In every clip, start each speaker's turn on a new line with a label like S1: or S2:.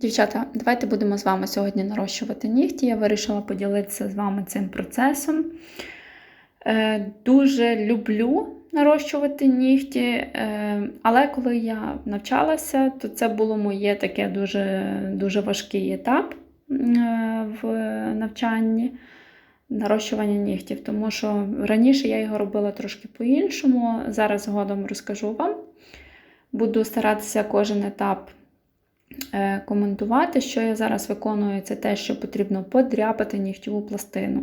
S1: Дівчата, давайте будемо з вами сьогодні нарощувати нігті. Я вирішила поділитися з вами цим процесом. Е, Дуже люблю нарощувати нігті, е, але коли я навчалася, то це було моє таке дуже, дуже важкий етап е, в навчанні нарощування нігтів, тому що раніше я його робила трошки по-іншому. Зараз згодом розкажу вам. Буду старатися кожен етап коментувати. Що я зараз виконую, це те, що потрібно подряпати нігтєву пластину.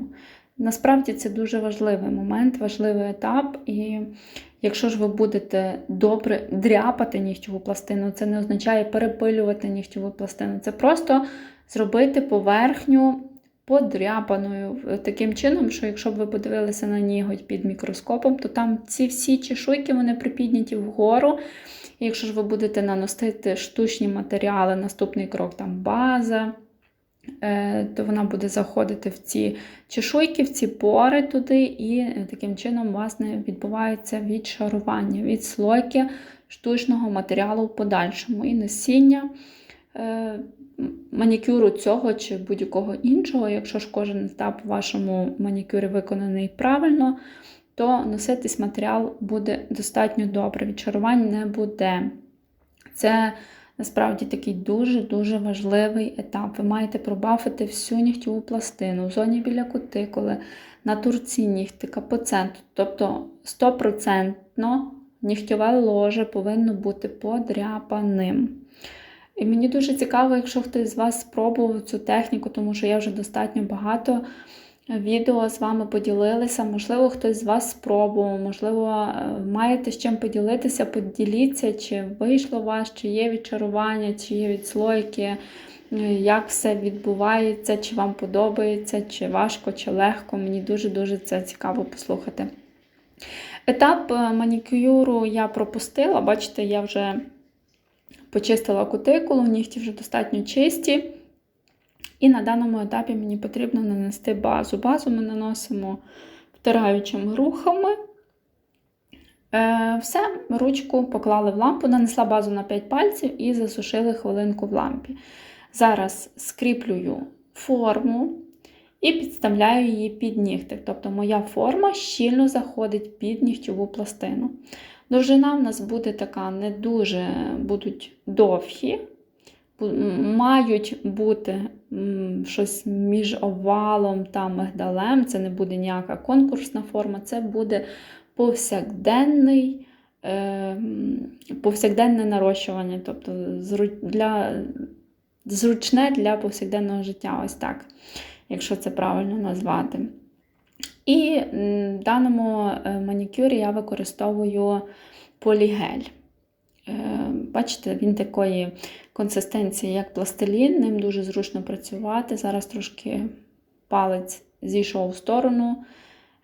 S1: Насправді це дуже важливий момент, важливий етап. І якщо ж ви будете добре дряпати нігтєву пластину, це не означає перепилювати нігтєву пластину. Це просто зробити поверхню подряпаною таким чином, що якщо б ви подивилися на ніготь під мікроскопом, то там ці всі чешуйки вони припідняті вгору. Якщо ж ви будете наносити штучні матеріали, наступний крок там база, е, то вона буде заходити в ці чешуйки, в ці пори туди, і таким чином власне, відбувається відшарування, відслойки штучного матеріалу в подальшому. І носіння е, манікюру цього чи будь-якого іншого, якщо ж кожен етап в вашому манікюрі виконаний правильно, то носитись матеріал буде достатньо добре. Відчарувань не буде. Це насправді такий дуже-дуже важливий етап. Ви маєте пробафити всю нігтєву пластину в зоні біля кутикули, на турці нігтика, по центру. Тобто 100% нігтьове ложе повинно бути подряпаним. І мені дуже цікаво, якщо хтось з вас спробував цю техніку, тому що я вже достатньо багато відео з вами поділилася. Можливо, хтось з вас спробував, можливо, маєте з чим поділитися, поділіться, чи вийшло у вас, чи є відчарування, чи є відслойки, як все відбувається, чи вам подобається, чи важко, чи легко. Мені дуже-дуже це цікаво послухати. Етап манікюру я пропустила, бачите, я вже почистила кутикулу, нігті вже достатньо чисті. І на даному етапі мені потрібно нанести базу. Базу ми наносимо втираючими рухами. Е, Все, ручку поклали в лампу, нанесла базу на 5 пальців і засушили хвилинку в лампі. Зараз скріплюю форму і підставляю її під нігтик. Тобто моя форма щільно заходить під нігтєву пластину. Довжина в нас буде така не дуже будуть довгі, мають бути щось між овалом та мигдалем. Це не буде ніяка конкурсна форма, це буде повсякденний, е, повсякденне нарощування, тобто для, зручне для повсякденного життя, ось так, якщо це правильно назвати. І в даному е, манікюрі я використовую полігель. Е, бачите, він такої консистенції, як пластилін, ним дуже зручно працювати. Зараз трошки палець зійшов в сторону.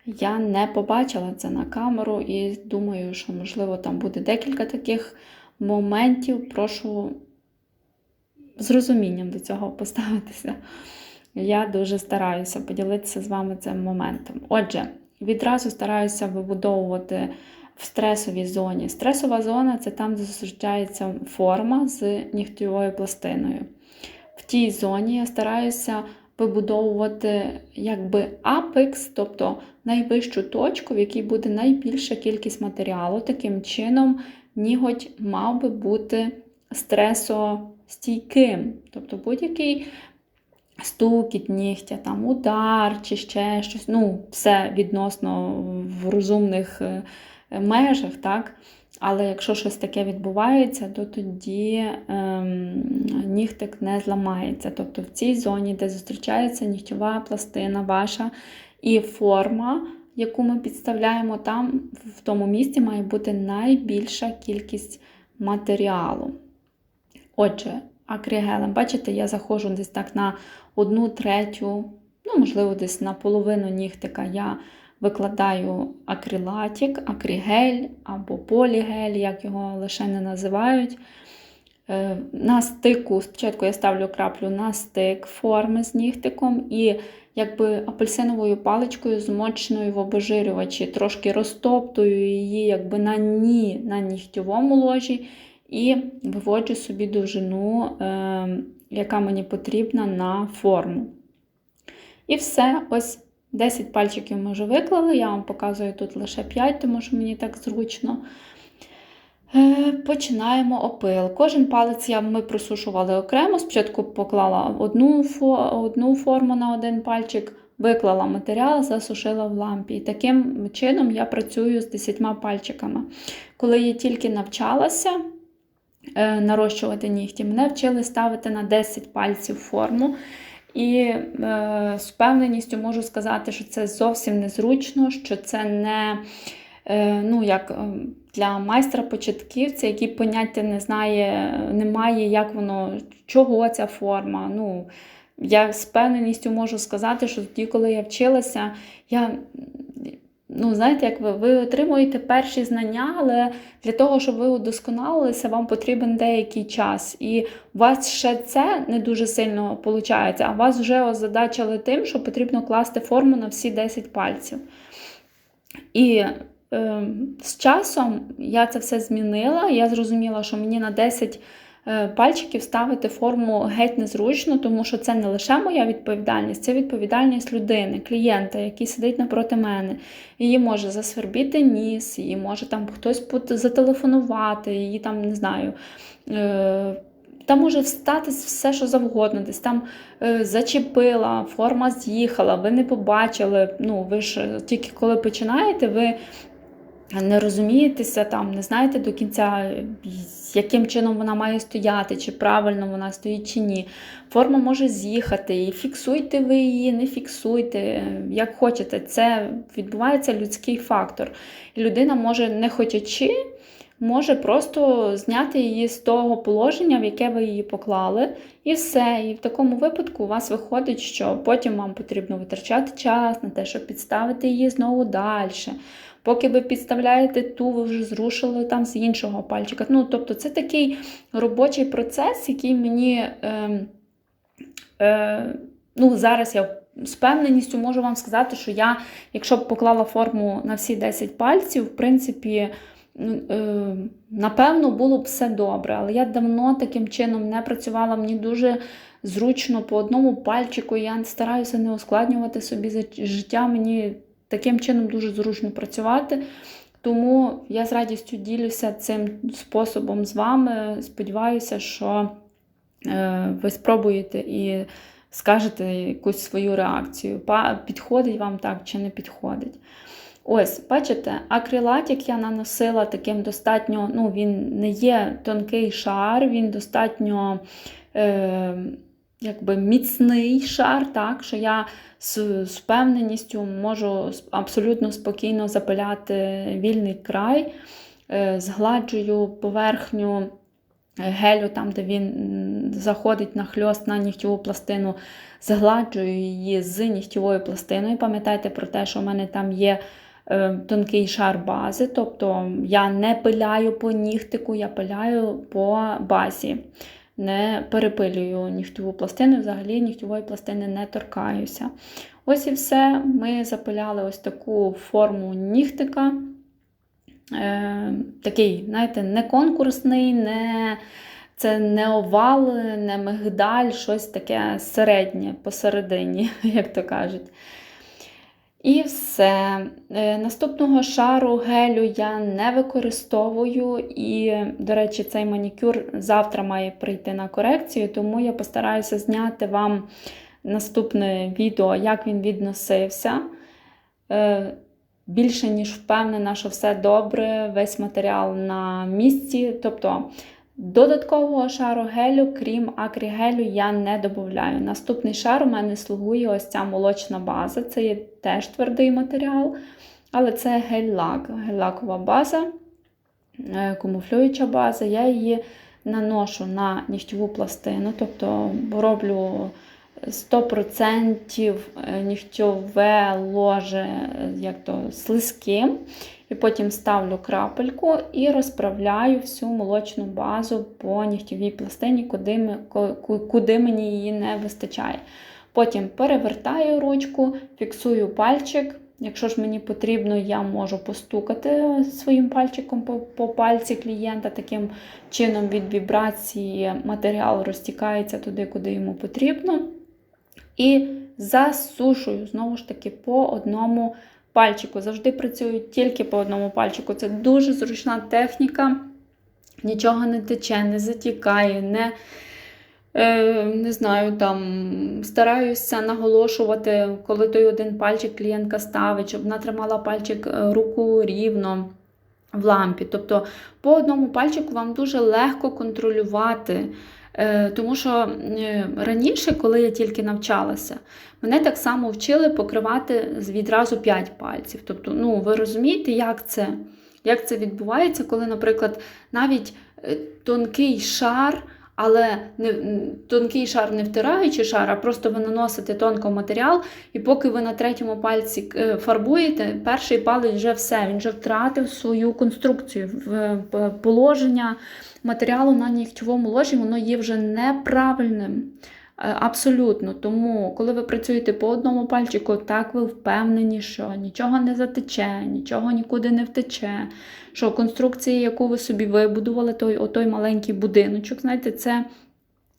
S1: Я не побачила це на камеру і думаю, що, можливо, там буде декілька таких моментів. Прошу з розумінням до цього поставитися. Я дуже стараюся поділитися з вами цим моментом. Отже, відразу стараюся вибудовувати в стресовій зоні. Стресова зона це там, де зустрічається форма з нігтєвою пластиною. В тій зоні я стараюся вибудовувати якби апекс, тобто найвищу точку, в якій буде найбільша кількість матеріалу. Таким чином, ніготь мав би бути стресостійким. Тобто будь-який стукіт нігтя, там удар чи ще щось. Ну, все відносно в розумних е, межах, так? Але якщо щось таке відбувається, то тоді ем, нігтик не зламається. Тобто в цій зоні, де зустрічається нігтєва пластина ваша і форма, яку ми підставляємо, там в тому місці має бути найбільша кількість матеріалу. Отже, акригелем, бачите, я заходжу десь так на одну третю, ну, можливо, десь на половину нігтика я викладаю акрилатик, акригель або полігель, як його лише не називають. Е, на стику, спочатку я ставлю краплю на стик форми з нігтиком і якби апельсиновою паличкою, змоченою в обожирювачі, трошки розтоптую її якби на ні, на нігтєвому ложі, і виводжу собі довжину ем, яка мені потрібна на форму. І все, ось 10 пальчиків ми вже виклали. Я вам показую тут лише 5, тому що мені так зручно. Е, Починаємо опил. Кожен палець я, ми просушували окремо. Спочатку поклала одну, одну форму на один пальчик, виклала матеріал, засушила в лампі. І таким чином я працюю з 10 пальчиками. Коли я тільки навчалася е, нарощувати нігті, мене вчили ставити на 10 пальців форму. І е, з впевненістю можу сказати, що це зовсім незручно, що це не е, ну, як е, для майстра-початківця, який поняття не знає, не має, як воно, чого ця форма. Ну, я з впевненістю можу сказати, що тоді, коли я вчилася, я. Ну, знаєте, як ви, ви отримуєте перші знання, але для того, щоб ви удосконалилися, вам потрібен деякий час. І у вас ще це не дуже сильно виходить, а вас вже озадачили тим, що потрібно класти форму на всі 10 пальців. І е, з часом я це все змінила. Я зрозуміла, що мені на 10 е, пальчиків ставити форму геть незручно, тому що це не лише моя відповідальність, це відповідальність людини, клієнта, який сидить напроти мене. Її може засвербіти ніс, її може там хтось зателефонувати, її там не знаю. Е, там може статись все, що завгодно, десь там е, зачепила, форма з'їхала, ви не побачили. Ну, ви ж е, тільки коли починаєте, ви не розумієтеся, там, не знаєте до кінця, яким чином вона має стояти, чи правильно вона стоїть, чи ні. Форма може з'їхати, і фіксуйте ви її, не фіксуйте, як хочете. Це відбувається людський фактор. І людина може, не хотячи, може просто зняти її з того положення, в яке ви її поклали, і все. І в такому випадку у вас виходить, що потім вам потрібно витрачати час на те, щоб підставити її знову далі. Поки ви підставляєте ту, ви вже зрушили там з іншого пальчика. Ну, тобто, це такий робочий процес, який мені. Е, е, ну, зараз я з певненістю можу вам сказати, що я, якщо б поклала форму на всі 10 пальців, в принципі, напевно, було б все добре. Але я давно таким чином не працювала, мені дуже зручно по одному пальчику. Я стараюся не ускладнювати собі життя. Мені таким чином дуже зручно працювати. Тому я з радістю ділюся цим способом з вами. Сподіваюся, що е, ви спробуєте і скажете якусь свою реакцію. Підходить вам так чи не підходить. Ось, бачите, акрилатик я наносила таким достатньо, ну, він не є тонкий шар, він достатньо е, якби міцний шар, так, що я з, з впевненістю можу абсолютно спокійно запиляти вільний край, е, згладжую поверхню е, гелю, там, де він заходить на хльост на нігтєву пластину, згладжую її з нігтєвою пластиною. Пам'ятайте про те, що в мене там є тонкий шар бази, тобто я не пиляю по нігтику, я пиляю по базі. Не перепилюю нігтєву пластину, взагалі нігтєвої пластини не торкаюся. Ось і все. Ми запиляли ось таку форму нігтика. Е, такий, знаєте, не конкурсний, не, це не овал, не мигдаль, щось таке середнє посередині, як то кажуть. І все. Е, Наступного шару гелю я не використовую. І, до речі, цей манікюр завтра має прийти на корекцію, тому я постараюся зняти вам наступне відео, як він відносився. Е, Більше ніж впевнена, що все добре, весь матеріал на місці. Тобто додаткового шару гелю, крім акрігелю, я не додаю. Наступний шар у мене слугує ось ця молочна база. Це є теж твердий матеріал, але це гель-лак, гель-лакова база, е, камуфлююча база. Я її наношу на нігтєву пластину, тобто роблю 100% нігтьове ложе як то слизьким. І потім ставлю крапельку і розправляю всю молочну базу по нігтєвій пластині, куди, ми, куди мені її не вистачає. Потім перевертаю ручку, фіксую пальчик Якщо ж мені потрібно, я можу постукати своїм пальчиком по, по пальці клієнта. Таким чином від вібрації матеріал розтікається туди, куди йому потрібно. І засушую, знову ж таки, по одному пальчику. Завжди працюю тільки по одному пальчику. Це дуже зручна техніка. Нічого не тече, не затікає, не е, не знаю, там стараюся наголошувати, коли той один пальчик клієнтка ставить, щоб вона тримала пальчик е, руку рівно в лампі. Тобто по одному пальчику вам дуже легко контролювати. Е, Тому що е, раніше, коли я тільки навчалася, мене так само вчили покривати відразу 5 пальців. Тобто, ну, ви розумієте, як це, як це відбувається, коли, наприклад, навіть е, тонкий шар, але не тонкий шар не втираючи шар, а просто ви наносите тонко матеріал, і поки ви на третьому пальці е, фарбуєте, перший палець вже все, він вже втратив свою конструкцію, в- в- положення матеріалу на нігтьовому ложі, воно є вже неправильним. Е, Абсолютно. Тому, коли ви працюєте по одному пальчику, так ви впевнені, що нічого не затече, нічого нікуди не втече. Що конструкція, яку ви собі вибудували, той отой маленький будиночок, знаєте, це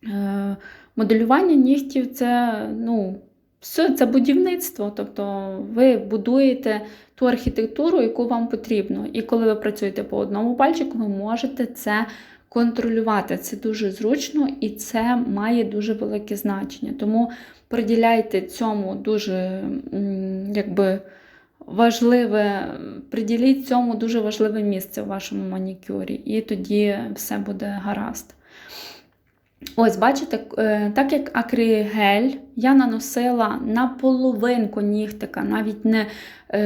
S1: е, моделювання нігтів, це ну, все, це будівництво. Тобто ви будуєте ту архітектуру, яку вам потрібно. І коли ви працюєте по одному пальчику, ви можете це контролювати. Це дуже зручно і це має дуже велике значення. Тому приділяйте цьому дуже якби, важливе, приділіть цьому дуже важливе місце у вашому манікюрі, і тоді все буде гаразд. Ось, бачите, е, так як акригель я наносила на половинку нігтика, навіть не, е,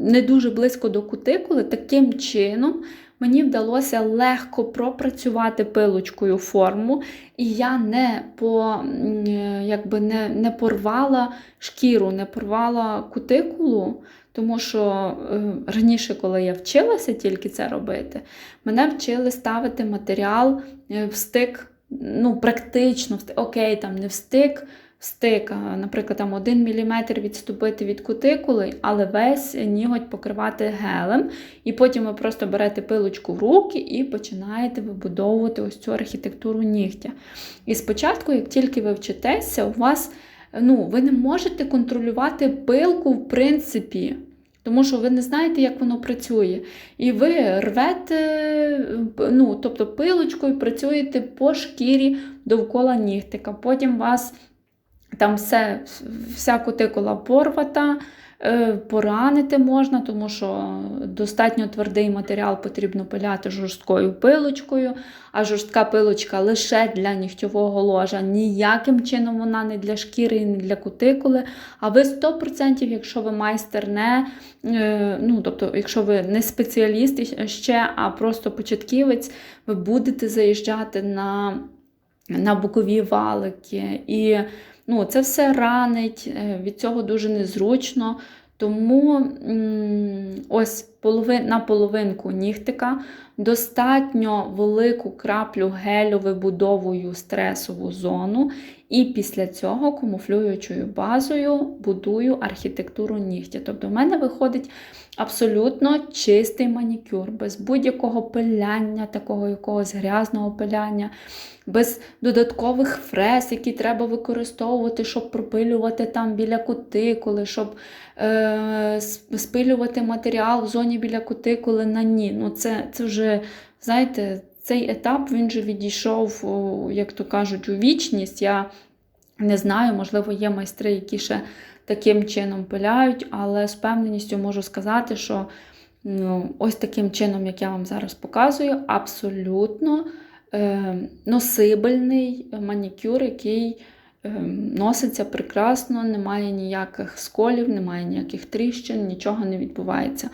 S1: не дуже близько до кутикули, таким чином мені вдалося легко пропрацювати пилочкою форму, і я не, по, е, якби не, не порвала шкіру, не порвала кутикулу. Тому що е, раніше, коли я вчилася тільки це робити, мене вчили ставити матеріал е, в стик, ну, практично, в окей, там не в стик, стик, наприклад, там 1 мм відступити від кутикули, але весь ніготь покривати гелем. І потім ви просто берете пилочку в руки і починаєте вибудовувати ось цю архітектуру нігтя. І спочатку, як тільки ви вчитеся, у вас ну, ви не можете контролювати пилку, в принципі. Тому що ви не знаєте, як воно працює. І ви рвете, ну, тобто пилочкою працюєте по шкірі довкола нігтика. Потім вас там все, вся кутикула порвата, е, поранити можна, тому що достатньо твердий матеріал потрібно пиляти жорсткою пилочкою, а жорстка пилочка лише для нігтьового ложа. Ніяким чином вона не для шкіри не для кутикули. А ви 100%, якщо ви майстер не, е, ну, тобто, якщо ви не спеціаліст ще, а просто початківець, ви будете заїжджати на, на бокові валики. І ну, це все ранить, е, від цього дуже незручно. Тому ось половин, на половинку нігтика достатньо велику краплю гелю вибудовую стресову зону, і після цього камуфлюючою базою будую архітектуру нігтя. Тобто в мене виходить абсолютно чистий манікюр, без будь-якого пиляння, такого якогось грязного пиляння, без додаткових фрез, які треба використовувати, щоб пропилювати там біля кутикули, щоб е, спилювати матеріал в зоні біля кутикули на ні. Ну, це, це вже, знаєте, цей етап він же відійшов, як то кажуть, у вічність. Я не знаю, можливо, є майстри, які ще таким чином пиляють, але з певненістю можу сказати, що ну, ось таким чином, як я вам зараз показую, абсолютно е, носибельний манікюр, який носиться прекрасно, немає ніяких сколів, немає ніяких тріщин, нічого не відбувається.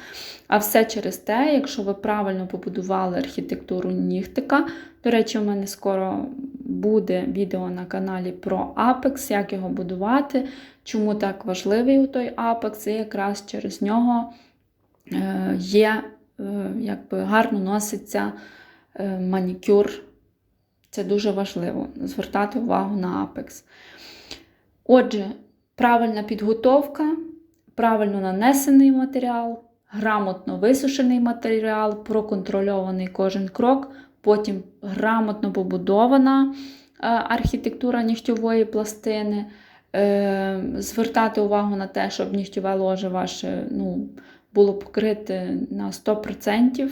S1: А все через те, якщо ви правильно побудували архітектуру нігтика. До речі, у мене скоро буде відео на каналі про Apex, як його будувати, чому так важливий той Apex, і якраз через нього е, є, е, якби гарно носиться е, манікюр. Це дуже важливо звертати увагу на Apex. Отже, правильна підготовка, правильно нанесений матеріал, грамотно висушений матеріал, проконтрольований кожен крок, потім грамотно побудована е, архітектура нігтьової пластини. Е, Звертати увагу на те, щоб нігтьове ложе ваше ну, було покрите на 100%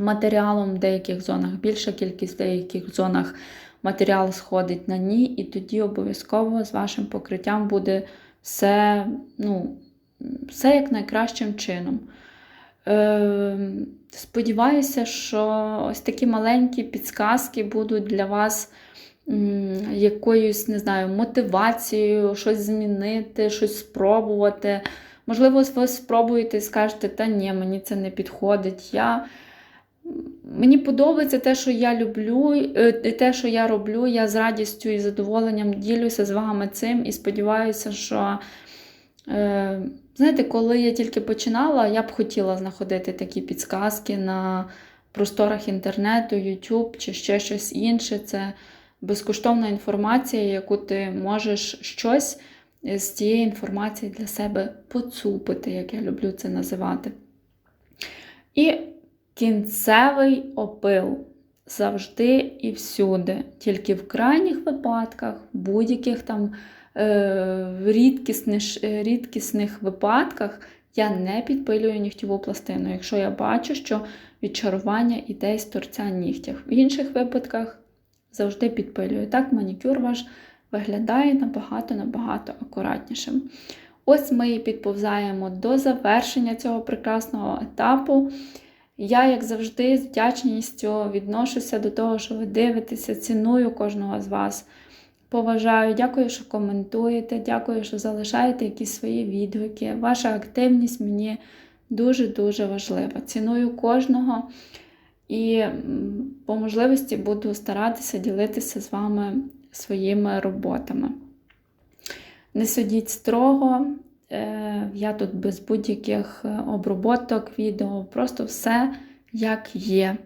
S1: матеріалом, в деяких зонах більша кількість, в деяких зонах матеріал сходить на ні, і тоді обов'язково з вашим покриттям буде все, ну, все як найкращим чином. Е, Сподіваюся, що ось такі маленькі підсказки будуть для вас якоюсь, не знаю, мотивацією, щось змінити, щось спробувати. Можливо, ви спробуєте і скажете, та ні, мені це не підходить. Я... Мені подобається те, що я люблю, е, те, що я роблю. Я з радістю і задоволенням ділюся з вами цим і сподіваюся, що, е, знаєте, коли я тільки починала, я б хотіла знаходити такі підсказки на просторах інтернету, YouTube чи ще щось інше. Це безкоштовна інформація, яку ти можеш щось з цієї інформації для себе поцупити, як я люблю це називати. І кінцевий опил завжди і всюди, тільки в крайніх випадках, будь-яких там е, рідкісних, рідкісних випадках я не підпилюю нігтєву пластину, якщо я бачу, що відчарування іде з торця нігтів. В інших випадках завжди підпилюю. Так, манікюр ваш виглядає набагато-набагато акуратнішим. Ось ми і підповзаємо до завершення цього прекрасного етапу. Я, як завжди, з вдячністю відношуся до того, що ви дивитеся, ціную кожного з вас. Поважаю, дякую, що коментуєте, дякую, що залишаєте якісь свої відгуки. Ваша активність мені дуже-дуже важлива. Ціную кожного і по можливості буду старатися ділитися з вами своїми роботами. Не судіть строго, я тут без будь-яких е, оброботок, відео, просто все як є.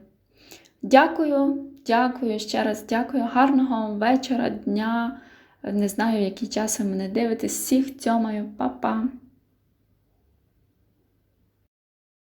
S1: Дякую, дякую ще раз дякую. Гарного вам вечора, дня. Не знаю, який час ви мене дивитесь. Всіх цьомаю, Па-па!